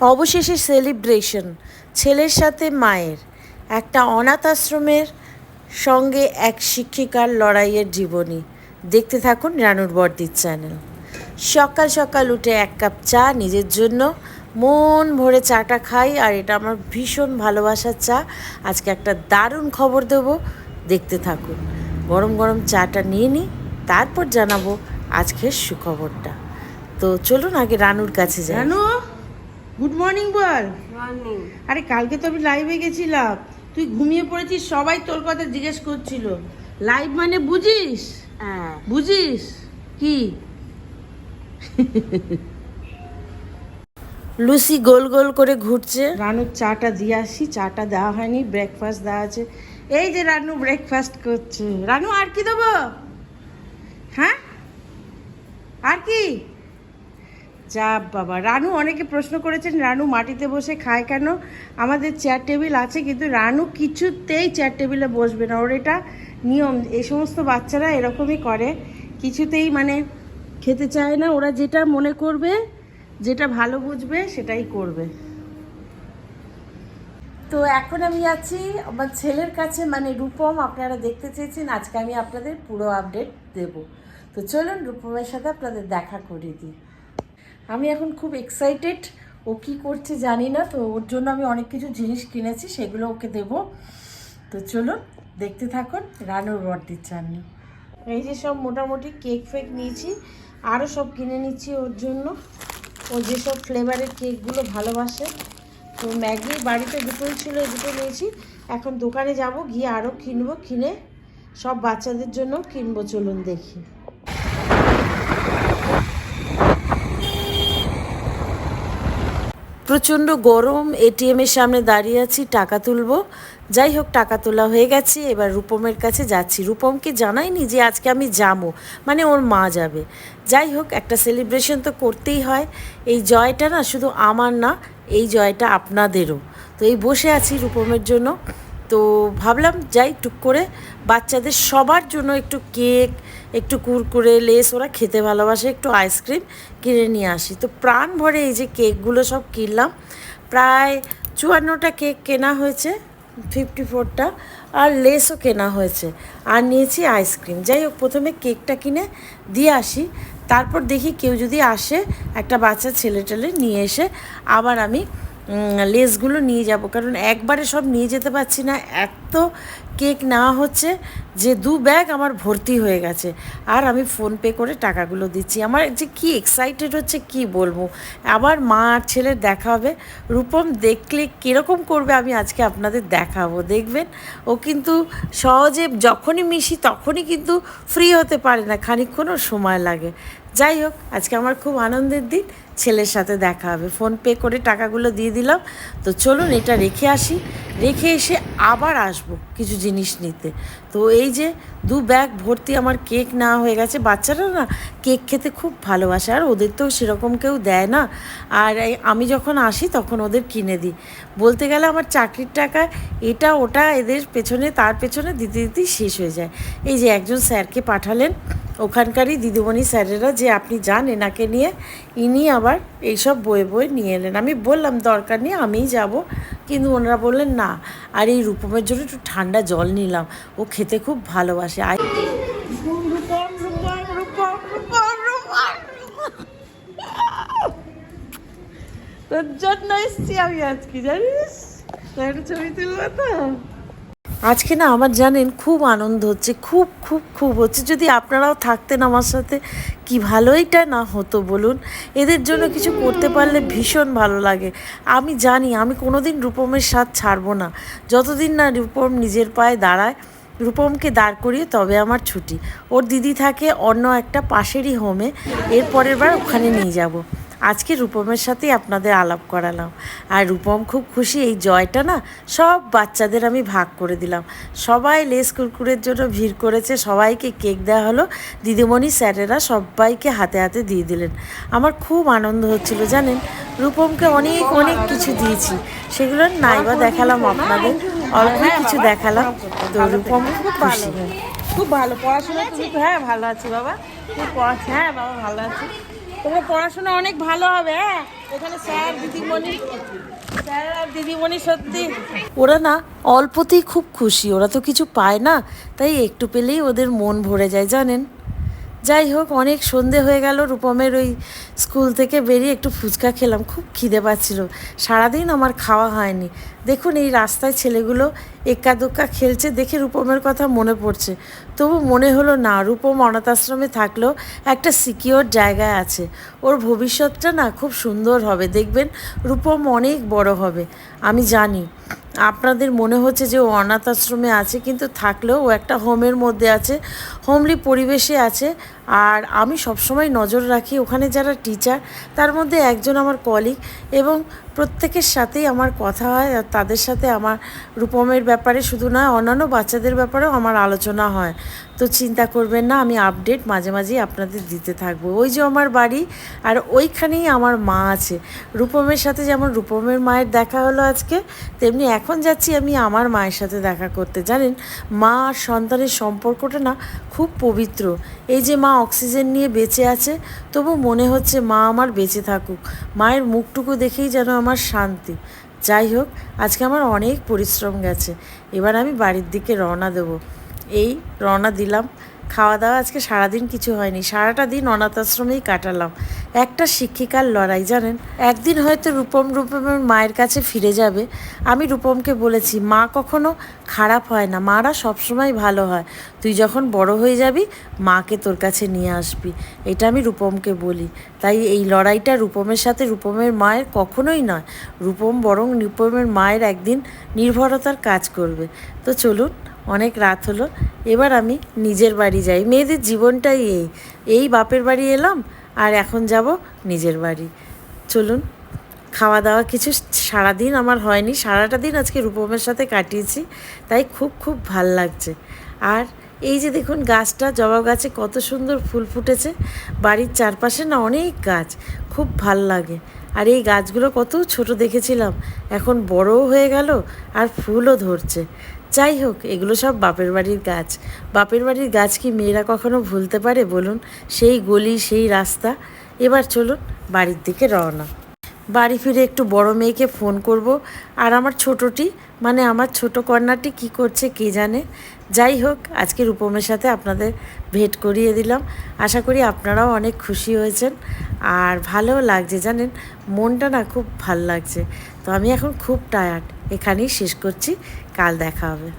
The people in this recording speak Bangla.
অবশেষে সেলিব্রেশন, ছেলের সাথে মায়ের, একটা অনাথ আশ্রমের সঙ্গে এক শিক্ষিকার লড়াইয়ের জীবনী। দেখতে থাকুন রানুর বর্দির চ্যানেল। সকাল সকাল উঠে এক কাপ চা, নিজের জন্য। মন ভরে চাটা খাই, আর এটা আমার ভীষণ ভালোবাসার চা। আজকে একটা দারুণ খবর দেবো। দেখতে থাকুন। গরম গরম চাটা নিয়ে নিই, তারপর জানাব আজকের সুখবরটা। তো চলুন আগে রানুর কাছে যাই। জানো গুড মর্নিং বল। মর্নিং আরে কালকে তো আমি লাইভে গেছিলাম। তুই ঘুমিয়ে পড়েছিস সবাই তোর কথা জিজ্ঞেস করছিল। লাইভ মানে বুঝিস? হ্যাঁ। বুঝিস? কি? লুসি গোল গোল করে ঘুরছে। রানুর চাটা দিয়ে আসি। চাটা দেওয়া হয়নি ব্রেকফাস্ট দেওয়া আছে। এই যে রানু ব্রেকফাস্ট করছে। রানু আর কি দেবো? হ্যাঁ? আর কি? যা বাবা। রানু অনেকে প্রশ্ন করেছেন, রানু মাটিতে বসে খায় কেন? আমাদের চেয়ার টেবিল আছে, কিন্তু রানু কিছুতেই চেয়ার টেবিলে বসবে না। ওর এটা নিয়ম। এই সমস্ত বাচ্চারা এরকমই করে। কিছুতেই মানে খেতে চায় না। ওরা যেটা মনে করবে, যেটা ভালো বুঝবে, সেটাই করবে। তো এখন আমি আছি আমার ছেলের কাছে মানে রূপম, আপনারা দেখতে চেয়েছেন। আজকে আমি আপনাদের পুরো আপডেট দেব। তো চলুন রূপমের সাথে আপনাদের দেখা করিয়ে দিই। আমি এখন খুব এক্সাইটেড ও কি করছে জানি না, তো ওর জন্য আমি অনেক কিছু জিনিস কিনেছি, সেগুলো ওকে দেব। তো চলুন, দেখতে থাকুন রানুর বর্দির চাননি এই যে সব মোটামুটি কেক ফেক নিয়েছি আরও সব কিনে নিচ্ছি ওর জন্য। ও যেসব ফ্লেভারের কেকগুলো ভালোবাসে, তো ম্যাগি বাড়িতে দুটোই ছিল, এই দুটো নিয়েছি। এখন দোকানে যাব, গিয়ে আরও কিনবো, কিনে সব বাচ্চাদের জন্য কিনবো, চলুন দেখি। প্রচণ্ড গরম, এটিএম এর সামনে দাঁড়িয়ে আছি, টাকা তুলবো। যাই হোক, টাকা তোলা হয়ে গেছে, এবার রূপমের কাছে যাচ্ছি। রূপমকে জানাইনি যে আজকে আমি যাব মানে ওর মা যাবে। যাই হোক, একটা সেলিব্রেশন তো করতেই হয়। এই জয়টা না শুধু আমার না, এই জয়টা আপনাদেরও। তো এই বসে আছি রূপমের জন্য। তো ভাবলাম যাই টুক করে বাচ্চাদের সবার জন্য একটু কেক একটু কুরকুরে, লেস, ওরা খেতে ভালোবাসে, একটু আইসক্রিম কিনে নিয়ে আসি। তো প্রাণ ভরে এই যে কেকগুলো সব কিনলাম, প্রায় চুয়ান্নটা কেক কেনা হয়েছে, ফিফটি ফোরটা, আর লেসও কেনা হয়েছে, আর নিয়েছি আইসক্রিম। যাই হোক, প্রথমে কেকটা কিনে দিয়ে আসি, তারপর দেখি কেউ যদি আসে, একটা বাচ্চা ছেলে টেলে নিয়ে এসে আবার আমি লেসগুলো নিয়ে যাব। কারণ একবারে সব নিয়ে যেতে পারছি না, এত কেক নেওয়া হচ্ছে যে দু ব্যাগ আমার ভর্তি হয়ে গেছে। আর আমি ফোনপে করে টাকাগুলো দিচ্ছি। আমার যে কি এক্সাইটেড হচ্ছে কি বলব? আবার মা আর ছেলের দেখা হবে। রূপম দেখলে কীরকম করবে আমি আজকে আপনাদের দেখাবো। দেখবেন, ও কিন্তু সহজে যখনই মিশি তখনই কিন্তু ফ্রি হতে পারে না। খানিক্ষণও সময় লাগে। যাই হোক, আজকে আমার খুব আনন্দের দিন। ছেলের সাথে দেখা হবে। ফোন পে করে টাকাগুলো দিয়ে দিলাম। তো চলুন এটা রেখে আসি। রেখে এসে আবার আসব কিছু জিনিস নিতে। তো এই যে দু ব্যাগ ভর্তি আমার কেক নেওয়া হয়ে গেছে। বাচ্চারা না কেক খেতে খুব ভালোবাসে। আর ওদের তো সেরকম কেউ দেয় না। আর আমি যখন আসি তখন ওদের কিনে দিই। বলতে গেলে আমার চাকরির টাকা এটা, ওটা, এদের পেছনে, তার পেছনে দিতে, দিতেই শেষ হয়ে যায়। এই যে একজন স্যারকে পাঠালেন। ওখানকারই দিদিমণি স্যারেরা যে আপনি যান এনাকে নিয়ে, ইনি আবার এইসব বয়ে বয়ে নিয়ে এলেন। আমি বললাম, দরকার নেই, আমিই যাব। কিন্তু ওনারা বললেন, না। আর এই রূপমের জন্য একটু ঠান্ডা জল নিলাম। ও খেতে খুব ভালোবাসে। আর তোর জন্য এসছি আমি আজকে, জানিস? ছবি তুলবো তো? আজকে না আমার জানেন খুব আনন্দ হচ্ছে, খুব খুব খুব হচ্ছে। যদি আপনারাও থাকতেন আমার সাথে, কি ভালোইটা না হতো বলুন? এদের জন্য কিছু করতে পারলে ভীষণ ভালো লাগে। আমি জানি, আমি কোনোদিন রূপমের স্বাদ ছাড়বো না। যতদিন না রূপম নিজের পায়ে দাঁড়ায়, রূপমকে দাঁড় করিয়ে তবে আমার ছুটি। ওর দিদি থাকে অন্য একটা পাশেরই হোমে এর পরের বার ওখানে নিয়ে যাব। আজকে রূপমের সাথেই আপনাদের আলাপ করালাম। আর রূপম খুব খুশি এই জয়টা না সব বাচ্চাদের আমি ভাগ করে দিলাম। সবাই লেস কুরকুরের জন্য ভিড় করেছে, সবাইকে কেক দেওয়া হলো। দিদিমণি স্যারেরা সবাইকে হাতে হাতে দিয়ে দিলেন। আমার খুব আনন্দ হচ্ছিল, জানেন? রূপমকে অনেক অনেক কিছু দিয়েছি। সেগুলো নাইবা দেখালাম আপনাদের। অল্প কিছু দেখালাম। তো রূপম খুব খুশি। খুব ভালো। পড়াশোনা হ্যাঁ ভালো আছি বাবা। খুব পড়াশোনা হ্যাঁ বাবা, ভালো আছি। তোমার পড়াশোনা অনেক ভালো হবে হ্যাঁ? এখানে স্যার, দিদিমণি আর দিদিমণি সত্যি। ওরা না অল্পতেই খুব খুশি, ওরা তো কিছু পায় না, তাই একটু পেলেই ওদের মন ভরে যায়, জানেন? যাই হোক, অনেক সন্ধে হয়ে গেল, রূপমের ওই স্কুল থেকে বেরিয়ে একটু ফুচকা খেলাম, খুব খিদে পাচ্ছিল, সারাদিন আমার খাওয়া হয়নি। দেখুন এই রাস্তায় ছেলেগুলো এক্কা দোক্কা খেলছে, দেখে রূপমের কথা মনে পড়ছে। তবু মনে হলো না, রূপম অনাথ আশ্রমে থাকলেও একটা সিকিওর জায়গায় আছে। ওর ভবিষ্যৎটা না খুব সুন্দর হবে, দেখবেন রূপম অনেক বড় হবে। আমি জানি, আপনাদের মনে হচ্ছে যে ও অনাথ আশ্রমে আছে, কিন্তু থাকলেও ও একটা হোমের মধ্যে আছে হোমলি পরিবেশে আছে আর আমি সবসময় নজর রাখি ওখানে যারা টিচার তার মধ্যে একজন আমার কলিগ এবং প্রত্যেকের সাথেই আমার কথা হয়, আর তাদের সাথে আমার রূপমের ব্যাপারে শুধু নয় অন্যান্য বাচ্চাদের ব্যাপারেও আমার আলোচনা হয়। তো চিন্তা করবেন না, আমি আপডেট মাঝে মাঝেই আপনাদের দিতে থাকব। ওই যে আমার বাড়ি, আর ওইখানেই আমার মা আছে। রূপমের সাথে যেমন রূপমের মায়ের দেখা হলো আজকে, তেমনি এখন যাচ্ছি আমি আমার মায়ের সাথে দেখা করতে। জানেন, মা আর সন্তানের সম্পর্কটা না খুব পবিত্র। এই যে মা অক্সিজেন নিয়ে বেঁচে আছে, তবু মনে হচ্ছে মা আমার বেঁচে থাকুক। মায়ের মুখটুকু দেখেই যেন আমার শান্তি। যাই হোক, আজকে আমার অনেক পরিশ্রম গেছে। এবার আমি বাড়ির দিকে রওনা দেবো। এই রওনা দিলাম। খাওয়া দাওয়া আজকে সারাদিন কিছু হয়নি। সারাটা দিন অনাথ আশ্রমেই কাটালাম। একটা শিক্ষিকার লড়াই, জানেন? একদিন হয়তো রূপম রূপমের মায়ের কাছে ফিরে যাবে। আমি রূপমকে বলেছি, মা কখনো খারাপ হয় না। মারা সবসময় ভালো হয়। তুই যখন বড় হয়ে যাবি, মাকে তোর কাছে নিয়ে আসবি। এটা আমি রূপমকে বলি। তাই এই লড়াইটা রূপমের সাথে রূপমের মায়ের কখনোই নয়। রূপম বরং রূপমের মায়ের একদিন নির্ভরতার কাজ করবে। তো চলুন অনেক রাত হলো। এবার আমি নিজের বাড়ি যাই। মেয়েদের জীবনটাই এই। এই বাপের বাড়ি এলাম আর এখন যাব নিজের বাড়ি। চলুন খাওয়া দাওয়া কিছু সারাদিন আমার হয়নি। সারাটা দিন আজকে রূপমের সাথে কাটিয়েছি, তাই খুব খুব ভালো লাগছে। আর এই যে দেখুন গাছটা, জবা গাছে কত সুন্দর ফুল ফুটেছে। বাড়ির চারপাশে না অনেক গাছ, খুব ভালো লাগে। আর এই গাছগুলো কত ছোট দেখেছিলাম। এখন বড়ও হয়ে গেল আর ফুলও ধরছে। যাই হোক এগুলো সব বাপের বাড়ির গাছ। বাপের বাড়ির গাছ কি মেয়েরা কখনো ভুলতে পারে বলুন? সেই গলি, সেই রাস্তা। এবার চলুন বাড়ির দিকে রওনা। বাড়ি ফিরে একটু বড় মেয়েকে ফোন করব। আর আমার ছোটটি মানে আমার ছোট কন্যাটি কি করছে কে জানে? যাই হোক আজকে রূপমের সাথে আপনাদের ভেট করিয়ে দিলাম। আশা করি আপনারাও অনেক খুশি হয়েছেন। আর ভালোও লাগছে, জানেন, মনটা না খুব ভালো লাগছে। তো আমি এখন খুব টায়ার্ড এখানেই শেষ করছি। কাল দেখা হবে।